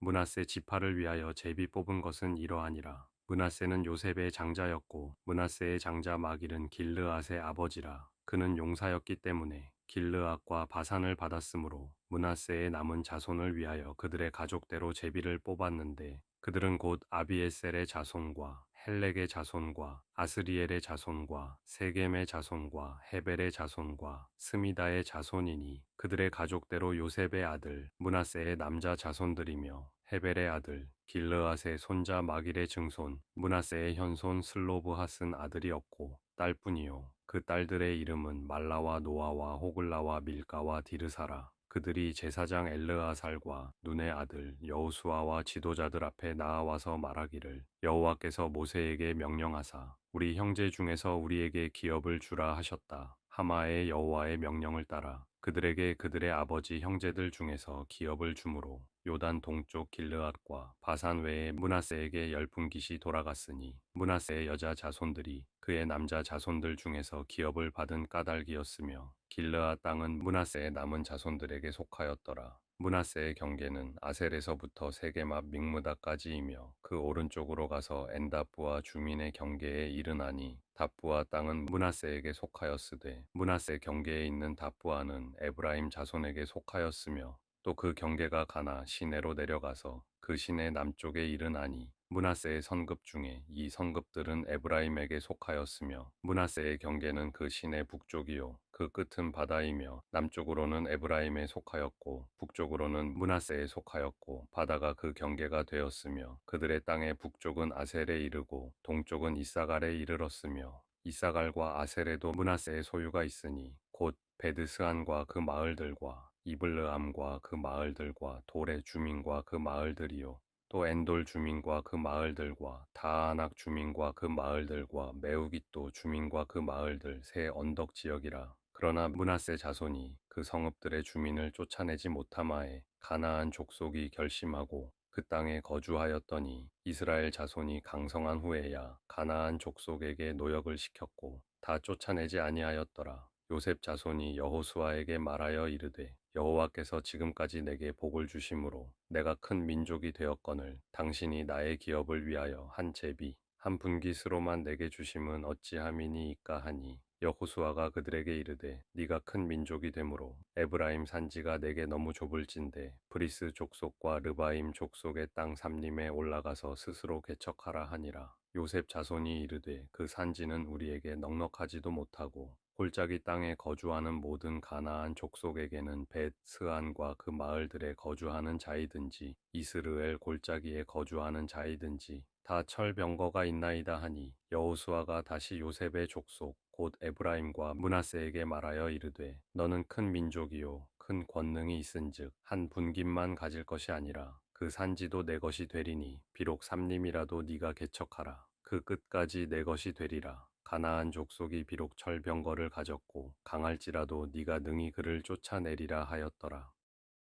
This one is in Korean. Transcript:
문하세 지파를 위하여 제비 뽑은 것은 이러하니라. 문하세는 요셉의 장자였고 문하세의 장자 마길은 길르앗의 아버지라. 그는 용사였기 때문에 길르앗과 바산을 받았으므로 문하세의 남은 자손을 위하여 그들의 가족대로 제비를 뽑았는데 그들은 곧 아비에셀의 자손과 헬렉의 자손과 아스리엘의 자손과 세겜의 자손과 헤벨의 자손과 스미다의 자손이니 그들의 가족대로 요셉의 아들 문하세의 남자 자손들이며 헤벨의 아들 길르앗의 손자 마길의 증손 문하세의 현손 슬로브핫은 아들이 없고 딸뿐이요. 그 딸들의 이름은 말라와 노아와 호글라와 밀가와 디르사라 그들이 제사장 엘르아살과 눈의 아들 여호수아와 지도자들 앞에 나아와서 말하기를 여호와께서 모세에게 명령하사 우리 형제 중에서 우리에게 기업을 주라 하셨다. 하마의 여호와의 명령을 따라 그들에게 그들의 아버지 형제들 중에서 기업을 주므로 요단 동쪽 길르앗과 바산 외에 문하세에게 열풍 깃이 돌아갔으니 문하세의 여자 자손들이 그의 남자 자손들 중에서 기업을 받은 까닭이었으며 길르앗 땅은 문하세의 남은 자손들에게 속하였더라. 문하세의 경계는 아셀에서부터 앞 믹무다까지이며 그 오른쪽으로 가서 엔다부와 주민의 경계에 이르나니 답부아 땅은 문하세에게 속하였으되 문하세 경계에 있는 답부아는 에브라임 자손에게 속하였으며 또 그 경계가 가나 시내로 내려가서 그 시내 남쪽에 이르나니 문하세의 선급 중에 이 선급들은 에브라임에게 속하였으며 문하세의 경계는 그 시내 북쪽이요 그 끝은 바다이며 남쪽으로는 에브라임에 속하였고 북쪽으로는 문하세에 속하였고 바다가 그 경계가 되었으며 그들의 땅의 북쪽은 아셀에 이르고 동쪽은 이사갈에 이르렀으며 이사갈과 아셀에도 문하세의 소유가 있으니 곧 베드스안과 그 마을들과 이블르암과 그 마을들과 돌의 주민과 그 마을들이요 또 엔돌 주민과 그 마을들과 다아낙 주민과 그 마을들과 메우깃도 주민과 그 마을들 새 언덕 지역이라 그러나 문하세 자손이 그 성읍들의 주민을 쫓아내지 못하마에 가나안 족속이 결심하고 그 땅에 거주하였더니 이스라엘 자손이 강성한 후에야 가나안 족속에게 노역을 시켰고 다 쫓아내지 아니하였더라. 요셉 자손이 여호수아에게 말하여 이르되 여호와께서 지금까지 내게 복을 주심으로 내가 큰 민족이 되었거늘 당신이 나의 기업을 위하여 한 제비 한 분깃으로만 내게 주심은 어찌함이니이까 하니? 여호수아가 그들에게 이르되 네가 큰 민족이 되므로 에브라임 산지가 내게 너무 좁을진데 브리스 족속과 르바임 족속의 땅 삼림에 올라가서 스스로 개척하라 하니라 요셉 자손이 이르되 그 산지는 우리에게 넉넉하지도 못하고 골짜기 땅에 거주하는 모든 가나안 족속에게는 벳 스안과 그 마을들에 거주하는 자이든지 이스르엘 골짜기에 거주하는 자이든지 다 철병거가 있나이다 하니 여호수아가 다시 요셉의 족속 곧 에브라임과 문하세에게 말하여 이르되 너는 큰 민족이요 큰 권능이 있은즉 한 분깃만 가질 것이 아니라 그 산지도 내 것이 되리니 비록 삼림이라도 네가 개척하라. 그 끝까지 내 것이 되리라. 가나안 족속이 비록 철병거를 가졌고 강할지라도 네가 능히 그를 쫓아내리라 하였더라